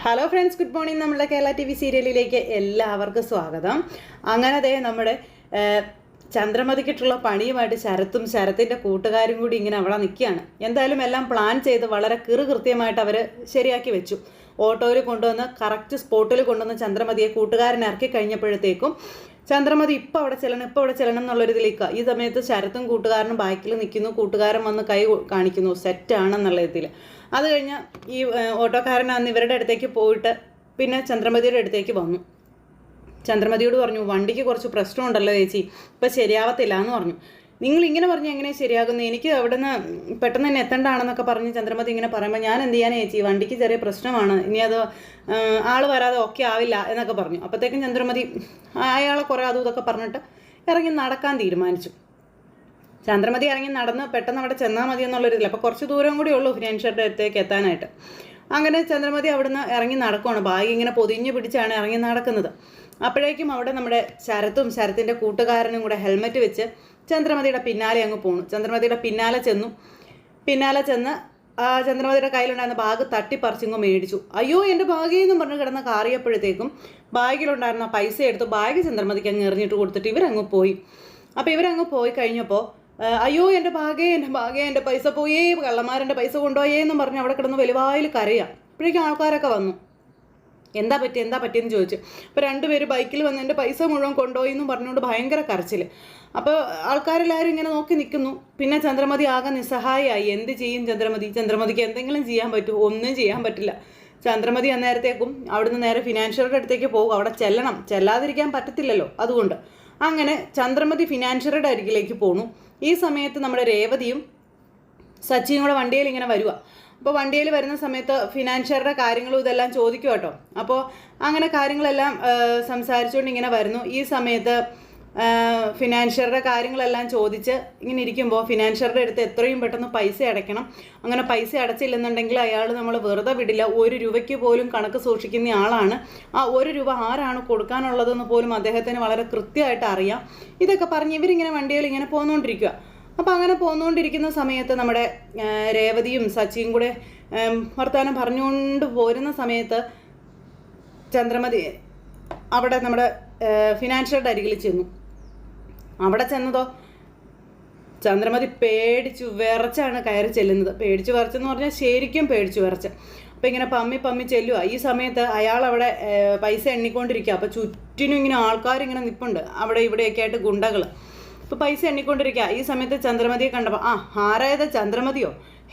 Hello friends good morning നമ്മുടെ Kerala T V സീരിയലിലേക്ക് എല്ലാവർക്കും സ്വാഗതം. അങ്ങനെ അതേ നമ്മുടെ ചന്ദ്രമതിക്കിട്ടുള്ള പണിയുമായിട്ട് ശരത്തും ശരത്തിന്റെ കൂട്ടുകാരും കൂടി ഇങ്ങനെ അവിടെ നിൽക്കുകയാണ്. എന്തായാലും എല്ലാം പ്ലാൻ ചെയ്ത് വളരെ കൃത്യമായിട്ട് അവർ ശരിയാക്കി വെച്ചു. ഓട്ടോയിൽ കൊണ്ടുവന്ന് കറക്റ്റ് സ്പോട്ടിൽ കൊണ്ടുവന്ന് ചന്ദ്രമതിയെ കൂട്ടുകാരൻ ഇറക്കി കഴിഞ്ഞപ്പോഴത്തേക്കും ചന്ദ്രമതി ഇപ്പോൾ അവിടെ ചെല്ലണം ഇപ്പോൾ അവിടെ ചെല്ലണം എന്നുള്ളൊരിതിലേക്ക് ഈ സമയത്ത് ശരത്തും കൂട്ടുകാരനും ബാക്കിൽ നിൽക്കുന്നു. കൂട്ടുകാരൻ വന്ന് കൊ- കാണിക്കുന്നു. സെറ്റാണെന്നുള്ള ഇതിൽ അത് കഴിഞ്ഞ് ഈ ഓട്ടോക്കാരൻ അന്ന് ഇവരുടെ അടുത്തേക്ക് പോയിട്ട് പിന്നെ ചന്ദ്രമതിയുടെ അടുത്തേക്ക് വന്നു. ചന്ദ്രമതിയോട് പറഞ്ഞു വണ്ടിക്ക് കുറച്ച് പ്രശ്നം പ്രശ്നമുണ്ടല്ലോ ചേച്ചി ഇപ്പം ശരിയാവത്തില്ല എന്ന് പറഞ്ഞു. നിങ്ങൾ ഇങ്ങനെ പറഞ്ഞ് എങ്ങനെ ശരിയാകുന്നു? എനിക്ക് അവിടെ നിന്ന് പെട്ടെന്ന് തന്നെ എത്തണ്ടാണെന്നൊക്കെ പറഞ്ഞ് ചന്ദ്രമതി ഇങ്ങനെ പറയുമ്പോൾ ഞാൻ എന്ത് ചെയ്യാനേ ചേച്ചി? വണ്ടിക്ക് ചെറിയ പ്രശ്നമാണ് ഇനി അത് ആൾ വരാതെ ഓക്കെ ആവില്ല എന്നൊക്കെ പറഞ്ഞു. അപ്പോഴത്തേക്കും ചന്ദ്രമതി അയാളെ കുറേ അതും ഇതൊക്കെ പറഞ്ഞിട്ട് ഇറങ്ങി നടക്കാൻ തീരുമാനിച്ചു. ചന്ദ്രമതി ഇറങ്ങി നടന്ന് പെട്ടെന്ന് അവിടെ ചെന്നാൽ മതി എന്നുള്ളൊരിതില്ല അപ്പോൾ കുറച്ച് ദൂരം കൂടി ഉള്ളൂ ഫിനാൻഷ്യറുടെ അടുത്തേക്ക് എത്താനായിട്ട്. അങ്ങനെ ചന്ദ്രമതി അവിടുന്ന് ഇറങ്ങി നടക്കുവാണ്. ബാഗ് ഇങ്ങനെ പൊതിഞ്ഞു പിടിച്ചാണ് ഇറങ്ങി നടക്കുന്നത്. അപ്പോഴേക്കും അവിടെ നമ്മുടെ ശരത്തും ശരത്തിന്റെ കൂട്ടുകാരനും കൂടെ ഹെൽമെറ്റ് വെച്ച് ചന്ദ്രമതിയുടെ പിന്നാലെ അങ്ങ് പോണു. ചന്ദ്രമതിയുടെ പിന്നാലെ ചെന്നു. പിന്നാലെ ചെന്ന് ചന്ദ്രമതിയുടെ കയ്യിലുണ്ടായിരുന്ന ബാഗ് തട്ടിപ്പറിച്ചിങ്ങ് മേടിച്ചു. അയ്യോ എന്റെ ബാഗേ എന്ന് പറഞ്ഞ് കിടന്ന് കാറിയപ്പോഴത്തേക്കും ബാഗിലുണ്ടായിരുന്ന പൈസ എടുത്ത് ബാഗ് ചന്ദ്രമതിക്ക് അങ്ങ് എറിഞ്ഞിട്ട് കൊടുത്തിട്ട് ഇവരങ്ങ് പോയി. അപ്പോൾ ഇവരങ്ങ് പോയി കഴിഞ്ഞപ്പോൾ അയ്യോ എന്റെ ബാഗേ എന്റെ ബാഗേ എന്റെ പൈസ പോയേ കള്ളന്മാരെന്റെ പൈസ കൊണ്ടുപോയേ എന്നും പറഞ്ഞ് അവിടെ കിടന്ന് വലുവായിൽ കരയാം. അപ്പോഴേക്കും ആൾക്കാരൊക്കെ വന്നു. എന്താ പറ്റി എന്താ പറ്റിയെന്ന് ചോദിച്ചു. അപ്പോൾ രണ്ടുപേര് ബൈക്കിൽ വന്ന് എന്റെ പൈസ മുഴുവൻ കൊണ്ടുപോയി എന്നും പറഞ്ഞുകൊണ്ട് ഭയങ്കര കരച്ചിൽ അപ്പോൾ ആൾക്കാരെല്ലാവരും ഇങ്ങനെ നോക്കി നിൽക്കുന്നു. പിന്നെ ചന്ദ്രമതി ആകെ നിസ്സഹായമായി എന്ത് ചെയ്യും ചന്ദ്രമതി? ചന്ദ്രമതിക്ക് എന്തെങ്കിലും ചെയ്യാൻ പറ്റുമോ ഒന്നും ചെയ്യാൻ പറ്റില്ല. ചന്ദ്രമതി അന്നേരത്തേക്കും അവിടുന്ന് നേരെ ഫിനാൻഷ്യറുടെ അടുത്തേക്ക് പോകും. അവിടെ ചെല്ലണം. ചെല്ലാതിരിക്കാൻ പറ്റത്തില്ലല്ലോ. അതുകൊണ്ട് അങ്ങനെ ചന്ദ്രമതി ഫിനാൻഷ്യറുടെ അരികിലേക്ക് പോണു. ഈ സമയത്ത് നമ്മുടെ രേവതിയും സച്ചിയും കൂടെ വണ്ടിയിൽ ഇങ്ങനെ വരുക അപ്പോൾ വണ്ടിയിൽ വരുന്ന സമയത്ത് ഫിനാൻഷ്യറുടെ കാര്യങ്ങളും ഇതെല്ലാം ചോദിക്കും കേട്ടോ അപ്പോൾ അങ്ങനെ കാര്യങ്ങളെല്ലാം സംസാരിച്ചുകൊണ്ട് ഇങ്ങനെ വരുന്നു. ഈ സമയത്ത് ഫിനാൻഷ്യറുടെ കാര്യങ്ങളെല്ലാം ചോദിച്ച് ഇങ്ങനെ ഇരിക്കുമ്പോൾ ഫിനാൻഷ്യറുടെ അടുത്ത് എത്രയും പെട്ടെന്ന് പൈസ അടയ്ക്കണം. അങ്ങനെ പൈസ അടച്ചില്ലെന്നുണ്ടെങ്കിൽ അയാൾ നമ്മൾ വെറുതെ വിടില്ല. ഒരു രൂപയ്ക്ക് പോലും കണക്ക് സൂക്ഷിക്കുന്ന ആളാണ്. ആ ഒരു രൂപ ആരാണ് കൊടുക്കാനുള്ളതെന്ന് പോലും അദ്ദേഹത്തിന് വളരെ കൃത്യമായിട്ട് അറിയാം. ഇതൊക്കെ പറഞ്ഞ് ഇവരിങ്ങനെ വണ്ടിയിൽ ഇങ്ങനെ പോന്നുകൊണ്ടിരിക്കുക അപ്പോൾ അങ്ങനെ പോന്നുകൊണ്ടിരിക്കുന്ന സമയത്ത് നമ്മുടെ രേവതിയും സച്ചിയും കൂടെ വർത്തമാനം പറഞ്ഞുകൊണ്ട് പോരുന്ന സമയത്ത് ചന്ദ്രമതി അവിടെ നമ്മുടെ ഫിനാൻഷ്യറുടെ അരികിൽ ചെന്നു. അവിടെ ചെന്നതോ? ചന്ദ്രമതി പേടിച്ചു വിറച്ചാണ് കയറി ചെല്ലുന്നത്. പേടിച്ചു വിറച്ചെന്ന് പറഞ്ഞാൽ ശരിക്കും പേടിച്ചു വിറച്ച്. അപ്പോൾ ഇങ്ങനെ പമ്മി പമ്മി ചെല്ലുക ഈ സമയത്ത് അയാൾ അവിടെ പൈസ എണ്ണിക്കൊണ്ടിരിക്കുക അപ്പോൾ ചുറ്റിനും ഇങ്ങനെ ആൾക്കാരിങ്ങനെ നിൽപ്പുണ്ട് അവിടെ ഇവിടെയൊക്കെ ആയിട്ട് ഗുണ്ടകൾ ഇപ്പോൾ പൈസ എണ്ണിക്കൊണ്ടിരിക്കുക ഈ സമയത്ത് ചന്ദ്രമതിയെ കണ്ടപ്പോൾ ആ ആരായത്? ചന്ദ്രമതിയോ?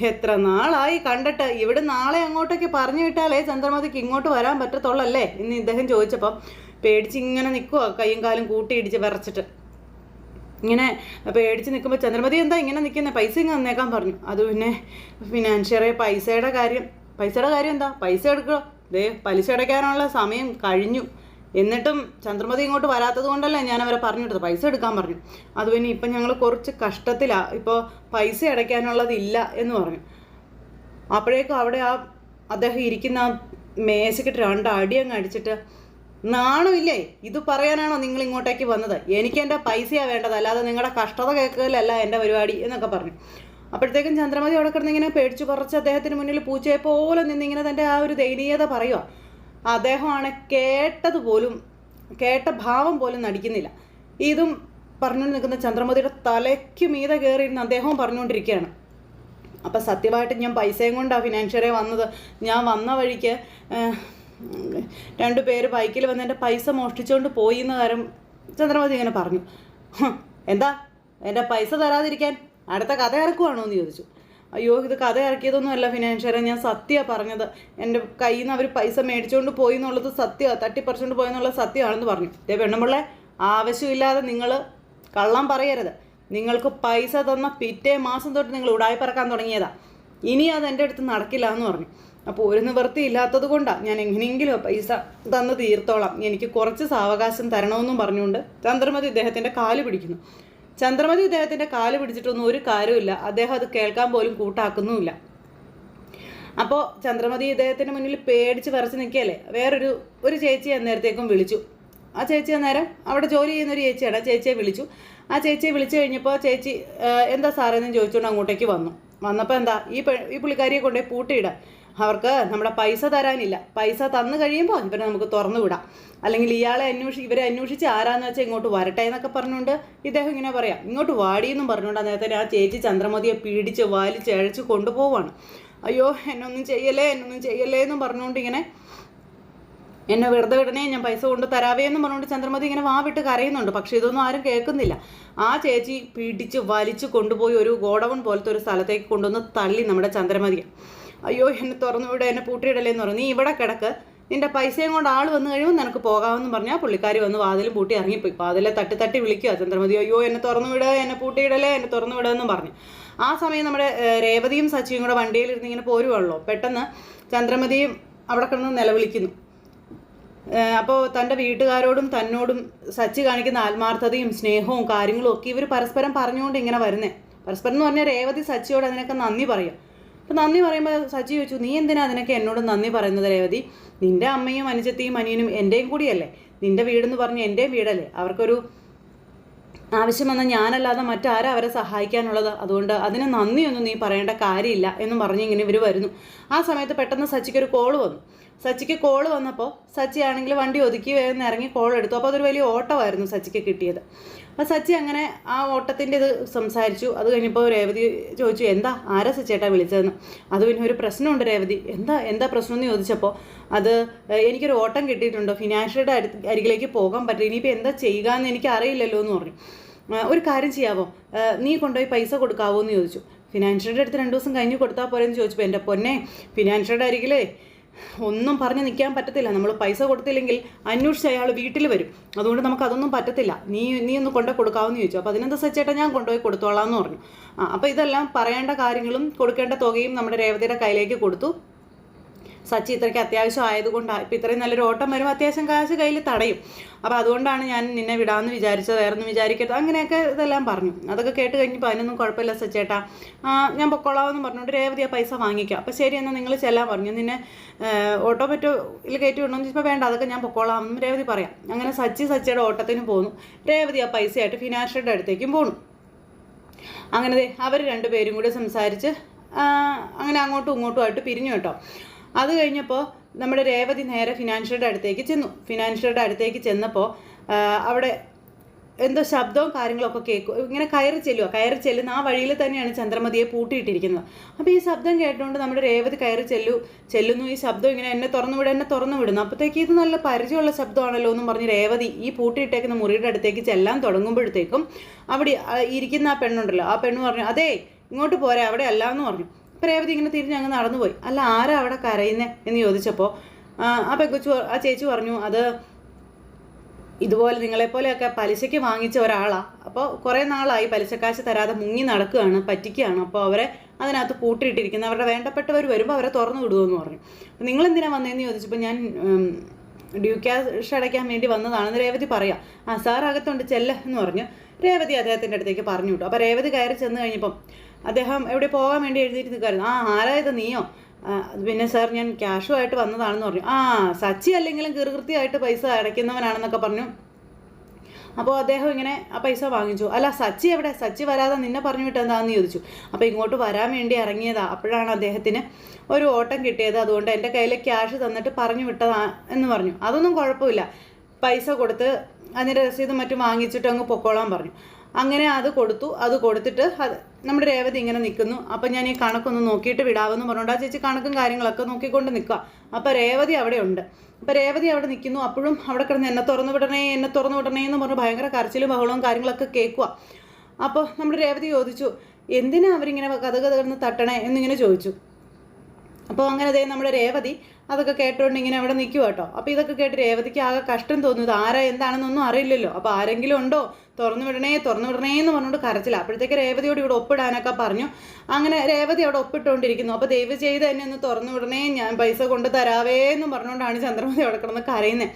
എത്ര നാളായി കണ്ടിട്ട്. ഇവിടെ നാളെ അങ്ങോട്ടൊക്കെ പറഞ്ഞു വിട്ടാലേ ചന്ദ്രമതിക്ക് ഇങ്ങോട്ട് വരാൻ പറ്റത്തുള്ളല്ലേ? എന്ന് ഇദ്ദേഹം ചോദിച്ചപ്പം പേടിച്ചിങ്ങനെ നിൽക്കുക കൈയും കാലും കൂട്ടിയിടിച്ച് വിറച്ചിട്ട്. ഇങ്ങനെ പേടിച്ച് നിൽക്കുമ്പോൾ ചന്ദ്രമതി എന്താ ഇങ്ങനെ നിൽക്കുന്നത് പൈസ ഇങ്ങനെ തന്നേക്കാൻ പറഞ്ഞു. അത് പിന്നെ ഫിനാൻഷ്യറെ പൈസയുടെ കാര്യം പൈസയുടെ കാര്യം എന്താ? പൈസ എടുക്കുക. ദേ പലിശ അടയ്ക്കാനുള്ള സമയം കഴിഞ്ഞു. എന്നിട്ടും ചന്ദ്രമതി ഇങ്ങോട്ട് വരാത്തത് കൊണ്ടല്ലേ ഞാൻ അവരെ പറഞ്ഞെടുത്തത് പൈസ എടുക്കാൻ പറഞ്ഞു. അത് പിന്നെ ഇപ്പം ഞങ്ങൾ കുറച്ച് കഷ്ടത്തിലാണ് ഇപ്പോൾ പൈസ അടയ്ക്കാനുള്ളതില്ല എന്ന് പറഞ്ഞു. അപ്പോഴേക്കും അവിടെ ആ അദ്ദേഹം ഇരിക്കുന്ന മേശക്കിട്ട് രണ്ട് അടി അങ്ങ് അടിച്ചിട്ട് നാണമില്ലേ? ഇത് പറയാനാണോ നിങ്ങൾ ഇങ്ങോട്ടേക്ക് വന്നത്? എനിക്ക് എന്റെ പൈസയാണ് വേണ്ടത് അല്ലാതെ നിങ്ങളുടെ കഷ്ടത കേൾക്കലല്ല എന്റെ പരിപാടി എന്നൊക്കെ പറഞ്ഞു. അപ്പോഴത്തേക്കും ചന്ദ്രമതി അവിടെ കിടന്ന് ഇങ്ങനെ പേടിച്ചു കുറച്ച് അദ്ദേഹത്തിന് മുന്നിൽ പൂച്ചയെ പോലെ നിന്നിങ്ങനെ തന്റെ ആ ഒരു ദയനീയത പറയുക അദ്ദേഹമാണ് കേട്ടതുപോലും കേട്ട ഭാവം പോലും നടിക്കുന്നില്ല. ഇതും പറഞ്ഞു നിൽക്കുന്ന ചന്ദ്രമതിയുടെ തലയ്ക്ക് മീതെ കയറിയിരുന്ന് അദ്ദേഹവും പറഞ്ഞുകൊണ്ടിരിക്കുകയാണ്. അപ്പം സത്യമായിട്ട് ഞാൻ പൈസയും കൊണ്ടാണ് ഫിനാൻഷ്യറെ വന്നത്? ഞാൻ വന്ന വഴിക്ക് രണ്ട് പേര് ബൈക്കിൽ വന്ന് എന്റെ പൈസ മോഷ്ടിച്ചുകൊണ്ട് പോയി എന്ന കാര്യം ചന്ദ്രമതി ഇങ്ങനെ പറഞ്ഞു. എന്താ? എന്റെ പൈസ തരാതിരിക്കാൻ അടുത്ത കഥ ഇറക്കുവാണോ എന്ന് ചോദിച്ചു. അയ്യോ ഇത് കഥ ഇറക്കിയതൊന്നുമല്ല ഫിനാൻഷ്യറെ ഞാൻ സത്യമാണ് പറഞ്ഞത്. എന്റെ കയ്യിൽ നിന്ന് അവർ പൈസ മേടിച്ചുകൊണ്ട് പോയി എന്നുള്ളത് സത്യമാണ് തട്ടിപ്പറിച്ചുകൊണ്ട് പോയി എന്നുള്ളത് സത്യമാണെന്ന് പറഞ്ഞു. ഇതേ പെണ്ണുമ്പിള്ളെ ആവശ്യമില്ലാതെ നിങ്ങൾ കള്ളം പറയരുത്. നിങ്ങൾക്ക് പൈസ തന്ന പിറ്റേ മാസം തൊട്ട് നിങ്ങൾ ഉടായി പറക്കാൻ തുടങ്ങിയതാ. ഇനി അത് എന്റെ അടുത്ത് നടക്കില്ല എന്ന് പറഞ്ഞു. അപ്പോൾ ഒരു നിവൃത്തി ഇല്ലാത്തത് കൊണ്ടാണ് ഞാൻ എങ്ങനെയെങ്കിലും പൈസ തന്ന് തീർത്തോളാം. എനിക്ക് കുറച്ച് സാവകാശം തരണമെന്നും പറഞ്ഞുകൊണ്ട് ചന്ദ്രമതി ഇദ്ദേഹത്തിന്റെ കാൽ പിടിക്കുന്നു. ചന്ദ്രമതി ഇദ്ദേഹത്തിന്റെ കാൽ പിടിച്ചിട്ടൊന്നും ഒരു കാര്യമില്ല അദ്ദേഹം അത് കേൾക്കാൻ പോലും കൂട്ടാക്കുന്നുമില്ല. അപ്പോൾ ചന്ദ്രമതി ഇദ്ദേഹത്തിന്റെ മുന്നിൽ പേടിച്ച് വിറച്ച് നിൽക്കുകയല്ലേ? വേറൊരു ഒരു ചേച്ചി അന്നേരത്തേക്കും വിളിച്ചു. ആ ചേച്ചി അന്നേരം അവിടെ ജോലി ചെയ്യുന്ന ഒരു ചേച്ചിയാണ്. ആ ചേച്ചിയെ വിളിച്ചു. ആ ചേച്ചിയെ വിളിച്ചു കഴിഞ്ഞപ്പോൾ ചേച്ചി എന്താ സാറേ എന്ന് ചോദിച്ചുകൊണ്ട് അങ്ങോട്ടേക്ക് വന്നു. വന്നപ്പോൾ എന്താ ഈ ഈ പുള്ളിക്കാരിയെ കൊണ്ടുപോയി പൂട്ടിയിടാം അവർക്ക് നമ്മുടെ പൈസ തരാനില്ല. പൈസ തന്നു കഴിയുമ്പോൾ ഇവരെ നമുക്ക് തുറന്നു വിടാം. അല്ലെങ്കിൽ ഇയാളെ അന്വേഷി ഇവരെ അന്വേഷിച്ച് ആരാന്ന് വെച്ചാൽ ഇങ്ങോട്ട് വരട്ടെ എന്നൊക്കെ പറഞ്ഞുകൊണ്ട് ഇദ്ദേഹം ഇങ്ങനെ പറയാം. ഇങ്ങോട്ട് വാടിയെന്നും പറഞ്ഞുകൊണ്ട് നേരത്തെ ആ ചേച്ചി ചന്ദ്രമതിയെ പീഡിച്ച് വാലി അഴച്ച് കൊണ്ടുപോവാണ്. അയ്യോ എന്നൊന്നും ചെയ്യലേ എന്നൊന്നും ചെയ്യലേ എന്നും പറഞ്ഞുകൊണ്ട് ഇങ്ങനെ എന്നെ വെറുതെ വിടണേ ഞാൻ പൈസ കൊണ്ട് തരാവേ എന്ന് പറഞ്ഞുകൊണ്ട് ചന്ദ്രമതി ഇങ്ങനെ വാ വിട്ട് കരയുന്നുണ്ട്. പക്ഷെ ഇതൊന്നും ആരും കേൾക്കുന്നില്ല. ആ ചേച്ചി പിടിച്ച് വലിച്ചു കൊണ്ടുപോയി ഒരു ഗോഡവൺ പോലത്തെ ഒരു സ്ഥലത്തേക്ക് കൊണ്ടുവന്ന് തള്ളി നമ്മുടെ ചന്ദ്രമതിയെ. അയ്യോ എന്നെ തുറന്നു വിട എന്നെ പൂട്ടിയിടലേ എന്ന് പറഞ്ഞു. നീ ഇവിടെ കിടക്ക്. നിന്റെ പൈസയും കൊണ്ട് ആൾ വന്നു കഴിയുമ്പോൾ നിനക്ക് പോകാമെന്ന് പറഞ്ഞാൽ പുള്ളിക്കാരി വന്ന് വാതിലും പൂട്ടി ഇറങ്ങിപ്പോയി. വാതിലെ തട്ടി തട്ടി വിളിക്കുക. ചന്ദ്രമതി അയ്യോ എന്നെ തുറന്നു വിടുക എന്നെ പൂട്ടിയിടലേ എന്നെ തുറന്നു വിടുക പറഞ്ഞു. ആ സമയം നമ്മുടെ രേവതിയും സച്ചിയും കൂടെ വണ്ടിയിലിരുന്ന് ഇങ്ങനെ പോരുവാണല്ലോ. പെട്ടെന്ന് ചന്ദ്രമതിയും അവിടെ കിടന്ന് നിലവിളിക്കുന്നു. അപ്പോൾ തന്റെ വീട്ടുകാരോടും തന്നോടും സച്ചി കാണിക്കുന്ന ആത്മാർത്ഥതയും സ്നേഹവും കാര്യങ്ങളും ഒക്കെ ഇവർ പരസ്പരം പറഞ്ഞുകൊണ്ട് ഇങ്ങനെ വരുന്നേ. പരസ്പരം എന്ന് പറഞ്ഞാൽ രേവതി സച്ചിയോട് അതിനൊക്കെ നന്ദി പറയും അപ്പം നന്ദി പറയുമ്പോൾ സജി ചോദിച്ചു നീ എന്തിനാ അതിനൊക്കെ എന്നോട് നന്ദി പറയുന്നത് രേവതി? നിന്റെ അമ്മയും അനുജത്തിയും അനിയനും എന്റെയും കൂടിയല്ലേ? നിന്റെ വീടെന്ന് പറഞ്ഞ് എന്റെയും വീടല്ലേ? അവർക്കൊരു ആവശ്യം വന്നാൽ ഞാനല്ലാതെ മറ്റാരാ അവരെ സഹായിക്കാനുള്ളത്? അതുകൊണ്ട് അതിന് നന്ദിയൊന്നും നീ പറയേണ്ട കാര്യമില്ല എന്നും പറഞ്ഞ് ഇങ്ങനെ ഇവർ വരുന്നു. ആ സമയത്ത് പെട്ടെന്ന് സച്ചിക്ക് ഒരു കോൾ വന്നു. സച്ചിക്ക് കോൾ വന്നപ്പോൾ സച്ചി ആണെങ്കിൽ വണ്ടി ഒതുക്കി വേഗം ഇറങ്ങി കോൾ എടുത്തു. അപ്പോൾ അതൊരു വലിയ ഓട്ടമായിരുന്നു സച്ചിക്ക് കിട്ടിയത്. അപ്പോൾ സച്ചി അങ്ങനെ ആ ഓട്ടത്തിന്റെ ഇത് സംസാരിച്ചു. അത് കഴിഞ്ഞപ്പോൾ രേവതി ചോദിച്ചു എന്താ? ആരാ സച്ചേട്ടാ വിളിച്ചതെന്ന്? അത് പിന്നെ ഒരു പ്രശ്നമുണ്ട് രേവതി. എന്താ? എന്താ പ്രശ്നം എന്ന് ചോദിച്ചപ്പോൾ അത് എനിക്കൊരു ഓട്ടം കിട്ടിയിട്ടുണ്ട്? ഫിനാൻഷ്യയുടെ അരികിലേക്ക് പോകാൻ പറ്റില്ല. ഇനിയിപ്പോൾ എന്താ ചെയ്യുക എന്ന് എനിക്ക് അറിയില്ലല്ലോ എന്ന് പറഞ്ഞു. ഒരു കാര്യം ചെയ്യാവോ? നീ കൊണ്ടുപോയി പൈസ കൊടുക്കാവോ? എന്ന് ചോദിച്ചു. ഫിനാൻഷ്യയുടെ അടുത്ത് രണ്ട് ദിവസം കഴിഞ്ഞ് കൊടുത്താൽ പോരെന്ന് ചോദിച്ചപ്പോൾ എന്റെ പൊന്നെ ഫിനാൻഷ്യയുടെ അരികിലേ ഒന്നും പറഞ്ഞ് നിൽക്കാൻ പറ്റത്തില്ല. നമ്മൾ പൈസ കൊടുത്തില്ലെങ്കിൽ അന്വേഷിച്ച് അയാൾ വീട്ടിൽ വരും. അതുകൊണ്ട് നമുക്ക് അതൊന്നും പറ്റത്തില്ല. നീ നീ ഒന്ന് കൊണ്ടു കൊടുക്കാമെന്ന് ചോദിച്ചു. അപ്പോൾ അതിനെന്താ സച്ചേട്ടാ ഞാൻ കൊണ്ടുപോയി കൊടുത്തോളാം എന്ന് പറഞ്ഞു. ആ അപ്പോൾ ഇതെല്ലാം പറയേണ്ട കാര്യങ്ങളും കൊടുക്കേണ്ട തുകയും നമ്മുടെ രേവതിയുടെ കയ്യിലേക്ക് കൊടുത്തു. സച്ചി ഇത്രയ്ക്ക് അത്യാവശ്യം ആയതുകൊണ്ടാണ് ഇപ്പം ഇത്രയും നല്ലൊരു ഓട്ടം വരുമ്പോൾ അത്യാവശ്യം കാശ് കയ്യിൽ തടയും. അപ്പോൾ അതുകൊണ്ടാണ് ഞാൻ നിന്നെ വിടാമെന്ന് വിചാരിച്ചത് വേറെ ഒന്നും വിചാരിക്കരുത്. അങ്ങനെയൊക്കെ ഇതെല്ലാം പറഞ്ഞു. അതൊക്കെ കേട്ട് കഴിഞ്ഞപ്പോൾ അതിനൊന്നും കുഴപ്പമില്ല സച്ചേട്ടാ. ഞാൻ പൊക്കോളാമെന്ന് പറഞ്ഞുകൊണ്ട് രേവതി ആ പൈസ വാങ്ങിക്കാം. അപ്പോൾ ശരി എന്നാൽ നിങ്ങൾ ചെല്ലാൻ പറഞ്ഞു. നിന്നെ ഓട്ടോ പറ്റോ ഇതിൽ കയറ്റി വിടണമെന്ന് ചോദിച്ചപ്പോൾ വേണ്ട അതൊക്കെ ഞാൻ പൊക്കോളാമെന്നും രേവതി പറയാം. അങ്ങനെ സച്ചി സച്ചിയുടെ ഓട്ടത്തിന് പോന്നു. രേവതി ആ പൈസയായിട്ട് ഫിനാൻഷ്യയുടെ അടുത്തേക്കും പോണു. അങ്ങനെ അവർ രണ്ടുപേരും കൂടി സംസാരിച്ച് അങ്ങനെ അങ്ങോട്ടും ഇങ്ങോട്ടും ആയിട്ട് പിരിഞ്ഞു കേട്ടോ. അത് കഴിഞ്ഞപ്പോൾ നമ്മുടെ രേവതി നേരെ ഫിനാൻഷ്യറുടെ അടുത്തേക്ക് ചെന്നു. ഫിനാൻഷ്യറുടെ അടുത്തേക്ക് ചെന്നപ്പോൾ അവിടെ എന്തോ ശബ്ദവും കാര്യങ്ങളൊക്കെ കേൾക്കും ഇങ്ങനെ കയറി ചെല്ലുക കയറി ചെല്ലുന്ന ആ വഴിയിൽ തന്നെയാണ് ചന്ദ്രമതിയെ പൂട്ടിയിട്ടിരിക്കുന്നത്. അപ്പോൾ ഈ ശബ്ദം കേട്ടുകൊണ്ട് നമ്മുടെ രേവതി കയറി ചെല്ലു ചെല്ലുന്നു. ഈ ശബ്ദം ഇങ്ങനെ എന്നെ തുറന്നു വിടും എന്നെ തുറന്നു വിടുന്നു. അപ്പോഴത്തേക്ക് ഇത് നല്ല പരിചയമുള്ള ശബ്ദമാണല്ലോ എന്നും പറഞ്ഞ് രേവതി ഈ പൂട്ടിയിട്ടേക്കുന്ന മുറിയുടെ അടുത്തേക്ക് ചെല്ലാൻ തുടങ്ങുമ്പോഴത്തേക്കും അവിടെ ഇരിക്കുന്ന ആ പെണ്ണുണ്ടല്ലോ. ആ പെണ്ണ് പറഞ്ഞു അതേ ഇങ്ങോട്ട് പോരെ അവിടെ അല്ല എന്ന് പറഞ്ഞു. രേവതി ഇങ്ങനെ തിരിഞ്ഞ് അങ്ങ് നടന്നുപോയി. അല്ല ആരാ അവിടെ കരയുന്നേ? എന്ന് ചോദിച്ചപ്പോൾ ആ പെങ്കൊച്ചു ആ ചേച്ചി പറഞ്ഞു അത് ഇതുപോലെ നിങ്ങളെപ്പോലെയൊക്കെ പലിശയ്ക്ക് വാങ്ങിച്ച ഒരാളാണ് അപ്പോൾ കുറേ നാളായി പലിശക്കാശ് തരാതെ മുങ്ങി നടക്കുകയാണ് പറ്റിക്കുകയാണ്. അപ്പോൾ അവരെ അതിനകത്ത് പൂട്ടിയിട്ടിരിക്കുന്ന അവരുടെ വേണ്ടപ്പെട്ടവർ വരുമ്പോൾ അവരെ തുറന്നു വിടുമെന്ന് പറഞ്ഞു. അപ്പോൾ നിങ്ങൾ എന്തിനാ വന്നതെന്ന് ചോദിച്ചപ്പോൾ ഞാൻ ഡ്യൂ ക്യാഷ് അടയ്ക്കാൻ വേണ്ടി വന്നതാണെന്ന് രേവതി പറയാം. ആ സാർ അകത്തുണ്ട് ചെല്ല എന്ന് പറഞ്ഞു. രേവതി അദ്ദേഹത്തിന്റെ അടുത്തേക്ക് പറഞ്ഞു വിട്ടു. അപ്പോൾ രേവതി കയറി ചെന്ന് കഴിഞ്ഞപ്പം അദ്ദേഹം എവിടെ പോകാൻ വേണ്ടി എഴുതിയിട്ട് നിൽക്കുമായിരുന്നു ആ ആരായത് നീയോ? പിന്നെ സാർ ഞാൻ ക്യാഷുമായിട്ട് വന്നതാണെന്ന് പറഞ്ഞു. ആ സച്ചി അല്ലെങ്കിലും കീർകൃത്യമായിട്ട് പൈസ അടയ്ക്കുന്നവനാണെന്നൊക്കെ പറഞ്ഞു. അപ്പോൾ അദ്ദേഹം ഇങ്ങനെ ആ പൈസ വാങ്ങിച്ചു. അല്ല സച്ചി എവിടെ? സച്ചി വരാതെ നിന്നെ പറഞ്ഞു വിട്ടെന്താന്ന് ചോദിച്ചു. അപ്പോൾ ഇങ്ങോട്ട് വരാൻ വേണ്ടി ഇറങ്ങിയതാ. അപ്പോഴാണ് അദ്ദേഹത്തിന് ഒരു ഓട്ടം കിട്ടിയത്. അതുകൊണ്ട് എന്റെ കയ്യിൽ ക്യാഷ് തന്നിട്ട് പറഞ്ഞു വിട്ടതാ എന്ന് പറഞ്ഞു. അതൊന്നും കുഴപ്പമില്ല. പൈസ കൊടുത്ത് അതിന്റെ രസീതും മറ്റും വാങ്ങിച്ചിട്ട് അങ്ങ് പൊക്കോളാൻ പറഞ്ഞു. അങ്ങനെ അത് കൊടുത്തു. അത് കൊടുത്തിട്ട് അത് നമ്മുടെ രേവതി ഇങ്ങനെ നിൽക്കുന്നു. അപ്പം ഞാൻ ഈ കണക്കൊന്ന് നോക്കിയിട്ട് വിടാമെന്ന് പറഞ്ഞുകൊണ്ട് ആ ചേച്ചി കണക്കും കാര്യങ്ങളൊക്കെ നോക്കിക്കൊണ്ട് നിൽക്കുക അപ്പം രേവതി അവിടെ ഉണ്ട്. അപ്പം രേവതി അവിടെ നിൽക്കുന്നു. അപ്പോഴും അവിടെ കിടന്ന് എന്നെ തുറന്നു വിടണേ എന്നെ തുറന്നു വിടണേ എന്ന് പറഞ്ഞ് ഭയങ്കര കരച്ചിലും ബഹളവും കാര്യങ്ങളൊക്കെ കേൾക്കുക അപ്പോൾ നമ്മുടെ രേവതി ചോദിച്ചു എന്തിനാ അവരിങ്ങനെ കഥ കഥ കിടന്ന് തട്ടണേ? എന്നിങ്ങനെ ചോദിച്ചു. അപ്പോൾ അങ്ങനെ അതേ നമ്മുടെ രേവതി അതൊക്കെ കേട്ടുകൊണ്ട് ഇങ്ങനെ അവിടെ നിൽക്കുക കേട്ടോ. അപ്പോൾ ഇതൊക്കെ കേട്ട് രേവതിക്ക് ആകെ കഷ്ടം തോന്നുന്നത് ആരാ? എന്താണെന്നൊന്നും അറിയില്ലല്ലോ. അപ്പോൾ ആരെങ്കിലും ഉണ്ടോ? തുറന്നു വിടണേ തുറന്നു വിടണേ എന്ന് പറഞ്ഞുകൊണ്ട് കരച്ചില്ല അപ്പോഴത്തേക്ക് രേവതിയോട് ഇവിടെ ഒപ്പിടാനൊക്കെ പറഞ്ഞു. അങ്ങനെ രേവതി അവിടെ ഒപ്പിട്ടുകൊണ്ടിരിക്കുന്നു അപ്പോൾ ദയവ് ചെയ്ത് എന്നെ ഒന്ന് തുറന്നു വിടണേ ഞാൻ പൈസ കൊണ്ട് തരാവേ എന്ന് പറഞ്ഞുകൊണ്ടാണ് ചന്ദ്രമതി അവിടെ കിടന്ന് കരയുന്നത്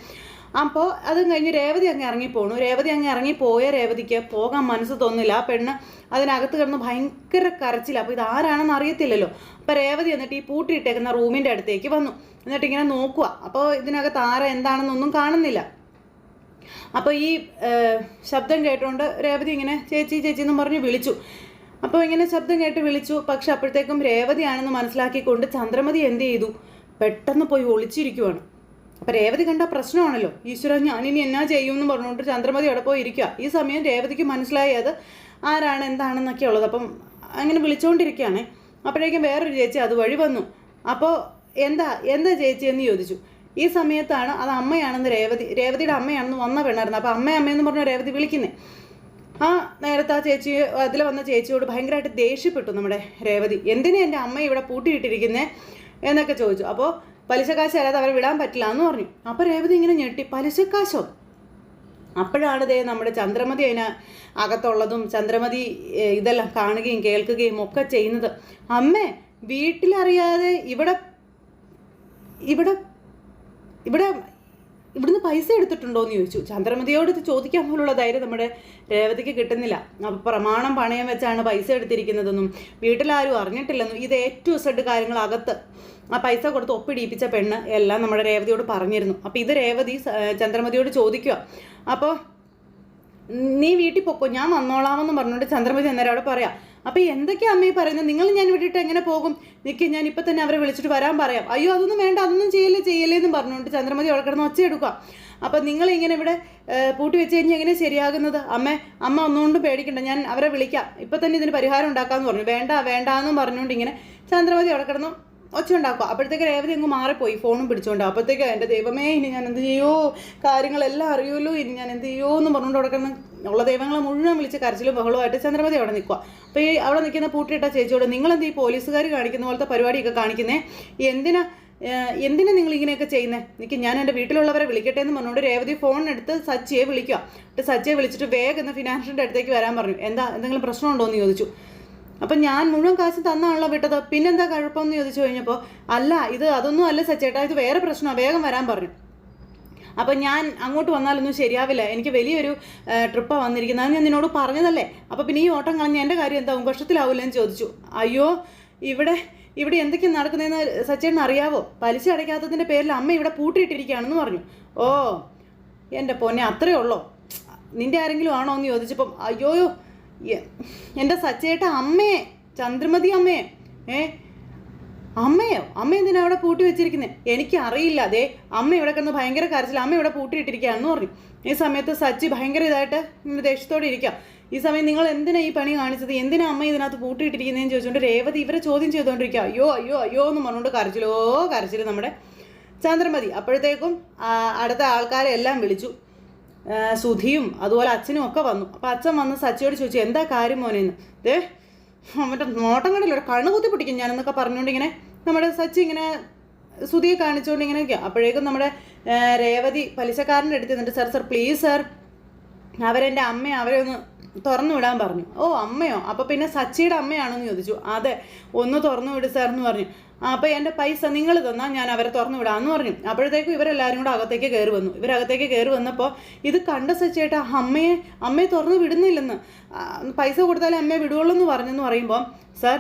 അപ്പോൾ അതും കഴിഞ്ഞ് രേവതി അങ്ങ് ഇറങ്ങിപ്പോണു. രേവതി അങ്ങ് ഇറങ്ങിപ്പോയ രേവതിക്ക് പോകാൻ മനസ്സ് തോന്നില്ല. ആ പെണ്ണ് അതിനകത്ത് കിടന്ന് ഭയങ്കര കരച്ചില്ല അപ്പോൾ ഇതാരാണെന്ന് അറിയത്തില്ലല്ലോ. അപ്പോൾ രേവതി എന്നിട്ട് ഈ പൂട്ടിയിട്ടേക്കുന്ന റൂമിന്റെ അടുത്തേക്ക് വന്നു. എന്നിട്ട് ഇങ്ങനെ നോക്കുക അപ്പോൾ ഇതിനകത്ത് ആരാ എന്താണെന്നൊന്നും കാണുന്നില്ല. അപ്പോൾ ഈ ശബ്ദം കേട്ടുകൊണ്ട് രേവതി ഇങ്ങനെ ചേച്ചി ചേച്ചി എന്ന് പറഞ്ഞ് വിളിച്ചു. അപ്പോൾ ഇങ്ങനെ ശബ്ദം കേട്ട് വിളിച്ചു. പക്ഷെ അപ്പോഴത്തേക്കും രേവതിയാണെന്ന് മനസ്സിലാക്കിക്കൊണ്ട് ചന്ദ്രമതി എന്ത് ചെയ്തു? പെട്ടെന്ന് പോയി ഒളിച്ചിരിക്കുവാണ്. അപ്പം രേവതി കണ്ട പ്രശ്നമാണല്ലോ. ഈശ്വര ഞാനിനി എന്നാ ചെയ്യും എന്ന് പറഞ്ഞുകൊണ്ട് ചന്ദ്രമതി അവിടെ പോയി ഇരിക്കുക ഈ സമയം രേവതിക്ക് മനസ്സിലായി അത് ആരാണ് എന്താണെന്നൊക്കെ ഉള്ളത്. അപ്പം അങ്ങനെ വിളിച്ചുകൊണ്ടിരിക്കുകയാണ് അപ്പോഴേക്കും വേറൊരു ചേച്ചി അതുവഴി വന്നു. അപ്പോൾ എന്താ എന്താ ചേച്ചി എന്ന് ചോദിച്ചു. ഈ സമയത്താണ് അത് അമ്മയാണെന്ന് രേവതി രേവതിയുടെ അമ്മയാണെന്ന് വന്ന പെണ്ണായിരുന്നു. അപ്പോൾ അമ്മ അമ്മയെന്ന് പറഞ്ഞ രേവതി വിളിക്കുന്നത് ആ നേരത്തെ ആ ചേച്ചി അതിൽ വന്ന ചേച്ചിയോട് ഭയങ്കരമായിട്ട് ദേഷ്യപ്പെട്ടു നമ്മുടെ രേവതി. എന്തിനാ എന്റെ അമ്മ ഇവിടെ പൂട്ടിയിട്ടിരിക്കുന്നത് എന്നൊക്കെ ചോദിച്ചു. അപ്പോൾ പലിശക്കാശ് അല്ലാതെ അവരെ വിടാൻ പറ്റില്ല എന്ന് പറഞ്ഞു. അപ്പോൾ രേവതി ഇങ്ങനെ ഞെട്ടി. പലിശക്കാശോ? അപ്പോഴാണ് ദേ നമ്മുടെ ചന്ദ്രമതി അതിന് അകത്തുള്ളതും ചന്ദ്രമതി ഇതെല്ലാം കാണുകയും കേൾക്കുകയും ഒക്കെ ചെയ്യുന്നത്. അമ്മേ വീട്ടിലറിയാതെ ഇവിടെ ഇവിടെ ഇവിടെ ഇവിടുന്ന് പൈസ എടുത്തിട്ടുണ്ടോ എന്ന് ചോദിച്ചു. ചന്ദ്രമതിയോട് ഇത് ചോദിക്കാൻ പോലുള്ള ധൈര്യം നമ്മുടെ രേവതിക്ക് കിട്ടുന്നില്ല. അപ്പോൾ പ്രമാണം പണയം വെച്ചാണ് പൈസ എടുത്തിരിക്കുന്നതെന്നും വീട്ടിലാരും അറിഞ്ഞിട്ടില്ലെന്നും ഇത് ഏറ്റവും സെഡ് കാര്യങ്ങൾ അകത്ത് ആ പൈസ കൊടുത്ത് ഒപ്പിടിയിപ്പിച്ച പെണ്ണ് എല്ലാം നമ്മുടെ രേവതിയോട് പറഞ്ഞിരുന്നു. അപ്പോൾ ഇത് രേവതി ചന്ദ്രമതിയോട് ചോദിക്കുക. അപ്പോൾ നീ വീട്ടിൽ പൊക്കോ? ഞാൻ വന്നോളാമെന്ന് പറഞ്ഞുകൊണ്ട് ചന്ദ്രമതി അന്നേരം അവിടെ പറയാം അപ്പോൾ എന്തൊക്കെയാ അമ്മ ഈ പറയുന്നത്? നിങ്ങൾ ഞാൻ വിട്ടിട്ട് എങ്ങനെ പോകും? നിൽക്കി ഞാൻ ഇപ്പം തന്നെ അവരെ വിളിച്ചിട്ട് വരാൻ പറയാം. അയ്യോ അതൊന്നും വേണ്ട അതൊന്നും ചെയ്യല്ലേ ചെയ്യല്ലേ എന്ന് പറഞ്ഞുകൊണ്ട് ചന്ദ്രമതി അവിടെ കിടന്ന് ഒച്ചയെടുക്കുക അപ്പം നിങ്ങൾ ഇങ്ങനെ ഇവിടെ പൂട്ടി വെച്ച് കഴിഞ്ഞാൽ എങ്ങനെ ശരിയാകുന്നത്? അമ്മ അമ്മ ഒന്നുകൊണ്ടും പേടിക്കണ്ട ഞാൻ അവരെ വിളിക്കാം. ഇപ്പം തന്നെ ഇതിന് പരിഹാരം ഉണ്ടാക്കാമെന്ന് പറഞ്ഞു. വേണ്ട വേണ്ട എന്നും പറഞ്ഞുകൊണ്ട് ഇങ്ങനെ ചന്ദ്രമതി അവിടെ കിടന്നു ഒച്ച ഉണ്ടാക്കുക അപ്പോഴത്തേക്ക് രേവതി അങ്ങ് മാറിപ്പോയി. ഫോണും പിടിച്ചുകൊണ്ട് അപ്പോഴത്തേക്ക് എന്റെ ദൈവമേ ഇനി ഞാൻ എന്ത് ചെയ്യോ? കാര്യങ്ങളെല്ലാം അറിയുമല്ലോ. ഇനി ഞാൻ എന്ത് ചെയ്യോ എന്ന് പറഞ്ഞുകൊണ്ട് അവിടെ കിടന്ന് ഉള്ള ദൈവങ്ങളെ മുഴുവൻ വിളിച്ച് കരച്ചിലും ബഹളമായിട്ട് ചന്ദ്രമതി അവിടെ നിൽക്കുക അപ്പോൾ ഈ അവിടെ നിൽക്കുന്ന പൂട്ടിയിട്ട ചേച്ചിയോട് നിങ്ങളെന്ത് ഈ പോലീസുകാർ കാണിക്കുന്ന പോലത്തെ പരിപാടിയൊക്കെ കാണിക്കുന്നേ? എന്തിനാ എന്തിനാ നിങ്ങൾ ഇങ്ങനെയൊക്കെ ചെയ്യുന്നത് എനിക്ക് ഞാൻ എന്റെ വീട്ടിലുള്ളവരെ വിളിക്കട്ടെ എന്ന് പറഞ്ഞുകൊണ്ട് രേവതി ഫോൺ എടുത്ത് സച്ചിയെ വിളിക്കുക എന്നിട്ട് സച്ചിയെ വിളിച്ചിട്ട് വേഗം ഫിനാൻഷ്യന്റെ അടുത്തേക്ക് വരാൻ പറഞ്ഞു. എന്താ എന്തെങ്കിലും പ്രശ്നമുണ്ടോ? എന്ന് ചോദിച്ചു. അപ്പം ഞാൻ മുഴുവൻ കാശ് തന്നാണല്ലോ വിട്ടത്. പിന്നെന്താ കുഴപ്പമെന്ന് ചോദിച്ചു കഴിഞ്ഞപ്പോൾ അല്ല ഇത് അതൊന്നും അല്ല സച്ചേട്ടാ ഇത് വേറെ പ്രശ്നമാണ് വേഗം വരാൻ പറഞ്ഞു. അപ്പം ഞാൻ അങ്ങോട്ട് വന്നാലൊന്നും ശരിയാവില്ല. എനിക്ക് വലിയൊരു ട്രിപ്പാണ് വന്നിരിക്കുന്നത്. അത് ഞാൻ നിന്നോട് പറഞ്ഞതല്ലേ? അപ്പോൾ പിന്നെ ഈ ഓട്ടം കളഞ്ഞ എന്റെ കാര്യം എന്താവും? കഷ്ടത്തിലാവില്ല എന്ന് ചോദിച്ചു. അയ്യോ ഇവിടെ ഇവിടെ എന്തൊക്കെയാണ് നടക്കുന്നതെന്ന് സച്ചേട്ടൻ അറിയാവോ? പലിശ അടയ്ക്കാത്തതിന്റെ പേരിൽ അമ്മ ഇവിടെ പൂട്ടിയിട്ടിരിക്കുകയാണെന്ന് പറഞ്ഞു. ഓ എന്റെ പൊന്നെ അത്രയേ ഉള്ളോ? നിന്റെ ആരെങ്കിലും ആണോ എന്ന് ചോദിച്ചപ്പം അയ്യോയോ എന്റെ സച്ചേട്ട അമ്മയെ ചന്ദ്രമതി അമ്മയെ ഏ അമ്മയോ? അമ്മ എന്തിനാ അവിടെ പൂട്ടി വെച്ചിരിക്കുന്നത് എനിക്ക് അറിയില്ല അതെ അമ്മ ഇവിടെ കിടന്ന് ഭയങ്കര കരച്ചിൽ അമ്മ ഇവിടെ പൂട്ടിയിട്ടിരിക്കുകയാണെന്ന് പറഞ്ഞു. ഈ സമയത്ത് സച്ചി ഭയങ്കര ഇതായിട്ട് ദേഷ്യത്തോടെ ഇരിക്കാം ഈ സമയം നിങ്ങൾ എന്തിനാ ഈ പണി കാണിച്ചത്? എന്തിനാ അമ്മ ഇതിനകത്ത് പൂട്ടിയിട്ടിരിക്കുന്നതെന്ന് ചോദിച്ചുകൊണ്ട് രേവതി ഇവരെ ചോദ്യം ചെയ്തുകൊണ്ടിരിക്കുക അയ്യോ അയ്യോ അയ്യോ എന്ന് പറഞ്ഞുകൊണ്ട് കരച്ചിലോ കരച്ചിൽ നമ്മുടെ ചന്ദ്രമതി. അപ്പോഴത്തേക്കും അടുത്ത ആൾക്കാരെ എല്ലാം വിളിച്ചു. സുധിയും അതുപോലെ അച്ഛനും ഒക്കെ വന്നു. അപ്പോൾ അച്ഛൻ വന്ന് സച്ചിയോട് ചോദിച്ചു എന്താ കാര്യം മോനെന്ന് ദേ അവന്റെ നോട്ടം കണ്ടല്ലോ ഒരു കണ്ണു കുത്തി പിടിക്കും ഞാനെന്നൊക്കെ പറഞ്ഞുകൊണ്ട് ഇങ്ങനെ നമ്മുടെ സച്ചി ഇങ്ങനെ സുധിയെ കാണിച്ചുകൊണ്ട് ഇങ്ങനെ നിൽക്കുക. അപ്പോഴേക്കും നമ്മുടെ രേവതി പലിശക്കാരന്റെ അടുത്ത് നിന്നിട്ട് സർ സർ പ്ലീസ് സാർ അവരെന്റെ അമ്മയെ അവരെ ഒന്ന് തുറന്നു വിടാൻ പറഞ്ഞു. ഓ അമ്മയോ? അപ്പോൾ പിന്നെ സച്ചിയുടെ അമ്മയാണെന്ന് ചോദിച്ചു. അതെ ഒന്ന് തുറന്നു വിട് സാർ എന്ന് പറഞ്ഞു. അപ്പോൾ എന്റെ പൈസ നിങ്ങൾ തന്നാൽ ഞാൻ അവരെ തുറന്നു വിടാമെന്ന് പറഞ്ഞു. അപ്പോഴത്തേക്കും ഇവരെല്ലാവരും കൂടെ അകത്തേക്ക് കയറി വന്നു. ഇവരകത്തേക്ക് കയറി വന്നപ്പോൾ ഇത് കണ്ട സച്ചേട്ടാ അമ്മയെ അമ്മയെ തുറന്നു വിടുന്നില്ലെന്ന്. പൈസ കൊടുത്താലേ അമ്മയെ വിടുവുള്ളൂ എന്ന് പറഞ്ഞെന്ന് പറയുമ്പോൾ സാർ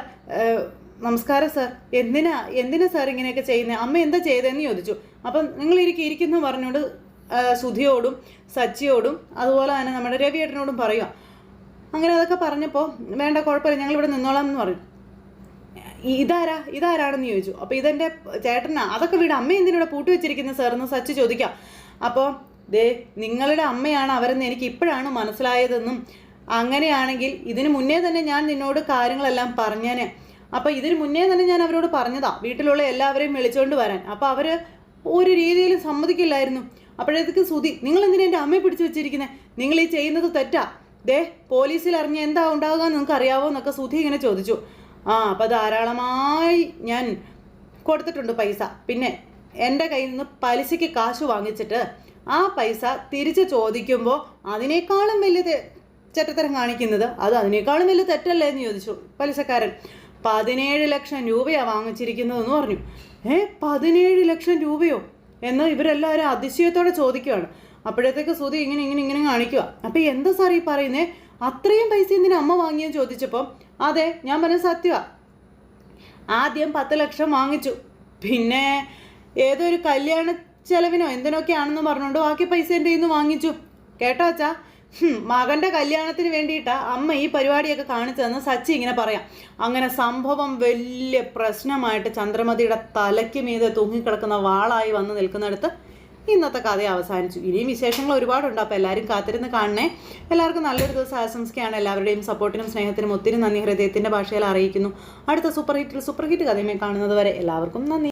നമസ്കാരം സാർ എന്തിനാ എന്തിനാ സാർ ഇങ്ങനെയൊക്കെ ചെയ്യുന്നത് അമ്മ എന്താ ചെയ്തതെന്ന് ചോദിച്ചു. അപ്പം നിങ്ങൾ ഇരിക്കും ഇരിക്കുന്നു പറഞ്ഞുകൊണ്ട് സുധിയോടും സച്ചിയോടും അതുപോലെ തന്നെ നമ്മുടെ രവിയേട്ടനോടും പറയുക അങ്ങനെ അതൊക്കെ പറഞ്ഞപ്പോൾ വേണ്ട കുഴപ്പമില്ല ഞങ്ങൾ ഇവിടെ നിന്നോളാം എന്ന് പറഞ്ഞു ഇതാരാ ഇതാരാണെന്ന് ചോദിച്ചു. അപ്പോൾ ഇതെന്റെ ചേട്ടനാ അതൊക്കെ വീട് അമ്മ എന്തിനിവിടെ പൂട്ടി വെച്ചിരിക്കുന്നത് സാർ എന്ന് സച്ചി ചോദിക്കാം. അപ്പോൾ ദേ നിങ്ങളുടെ അമ്മയാണ് അവരെന്ന് എനിക്ക് ഇപ്പോഴാണ് മനസ്സിലായതെന്നും അങ്ങനെയാണെങ്കിൽ ഇതിന് മുന്നേ തന്നെ ഞാൻ നിന്നോട് കാര്യങ്ങളെല്ലാം പറഞ്ഞേനെ. അപ്പോൾ ഇതിന് മുന്നേ തന്നെ ഞാൻ അവരോട് പറഞ്ഞതാ വീട്ടിലുള്ള എല്ലാവരെയും വിളിച്ചുകൊണ്ട് വരാൻ. അപ്പോൾ അവർ ഒരു രീതിയിലും സമ്മതിക്കില്ലായിരുന്നു. അപ്പോഴത്തേക്ക് സുതി നിങ്ങൾ എന്തിനാ എന്റെ അമ്മയെ പിടിച്ചു വെച്ചിരിക്കുന്നത് നിങ്ങൾ ഈ ചെയ്യുന്നത് തെറ്റാ. ദേ പോലീസിൽ അറിഞ്ഞ എന്താ ഉണ്ടാവുക എന്ന് നിങ്ങൾക്ക് അറിയാവോ? എന്നൊക്കെ സുധി ഇങ്ങനെ ചോദിച്ചു. ആ അപ്പോൾ ധാരാളമായി ഞാൻ കൊടുത്തിട്ടുണ്ട് പൈസ. പിന്നെ എന്റെ കയ്യിൽ നിന്ന് പലിശയ്ക്ക് കാശ് വാങ്ങിച്ചിട്ട് ആ പൈസ തിരിച്ച് ചോദിക്കുമ്പോൾ അതിനേക്കാളും വലിയ ചെറ്റത്തരം കാണിക്കുന്നത് അത് അതിനേക്കാളും വലിയ തെറ്റല്ലേ എന്ന് ചോദിച്ചു പലിശക്കാരൻ. പതിനേഴ് ലക്ഷം രൂപയാണ് വാങ്ങിച്ചിരിക്കുന്നതെന്ന് പറഞ്ഞു. ഏ പതിനേഴ് ലക്ഷം രൂപയോ? എന്ന് ഇവരെല്ലാവരും അതിശയത്തോടെ ചോദിക്കുകയാണ് അപ്പോഴത്തേക്ക് സുധി ഇങ്ങനെ ഇങ്ങനെ ഇങ്ങനെ കാണിക്കുക അപ്പം എന്താ സാർ ഈ പറയുന്നേ? അത്രയും പൈസ എന്തിനാ അമ്മ വാങ്ങിയെന്ന് ചോദിച്ചപ്പം അതെ ഞാൻ പറഞ്ഞ സത്യമാണ് ആദ്യം പത്ത് ലക്ഷം വാങ്ങിച്ചു. പിന്നെ ഏതോ ഒരു കല്യാണ ചെലവിനോ എന്തിനൊക്കെയാണെന്ന് പറഞ്ഞുകൊണ്ട് ബാക്കി പൈസ എന്റെ ഇന്ന് വാങ്ങിച്ചു. കേട്ടോ അച്ഛാ? മകന്റെ കല്യാണത്തിന് വേണ്ടിയിട്ടാ അമ്മ ഈ പരിപാടിയൊക്കെ കാണിച്ചു തന്ന് സച്ചി ഇങ്ങനെ പറയാം. അങ്ങനെ സംഭവം വലിയ പ്രശ്നമായിട്ട് ചന്ദ്രമതിയുടെ തലയ്ക്ക് മീതെ തൂങ്ങിക്കിടക്കുന്ന വാളായി വന്ന് നിൽക്കുന്നിടത്ത് ഇന്നത്തെ കഥ അവസാനിച്ചു. ഇനിയും വിശേഷങ്ങൾ ഒരുപാടുണ്ട് അപ്പോൾ എല്ലാവരും കാത്തിരുന്ന് കാണണേ. എല്ലാവർക്കും നല്ലൊരു ദിവസം ആശംസിക്കുകയാണ്. എല്ലാവരുടെയും സപ്പോർട്ടിനും സ്നേഹത്തിനും ഒത്തിരി നന്ദി. ഹൃദയത്തിന്റെ ഭാഷയിൽ അറിയിക്കുന്നു. അടുത്ത സൂപ്പർ ഹിറ്റിൽ സൂപ്പർ ഹിറ്റ് കഥയുമായി കാണുന്നത് വരെ എല്ലാവർക്കും നന്ദി.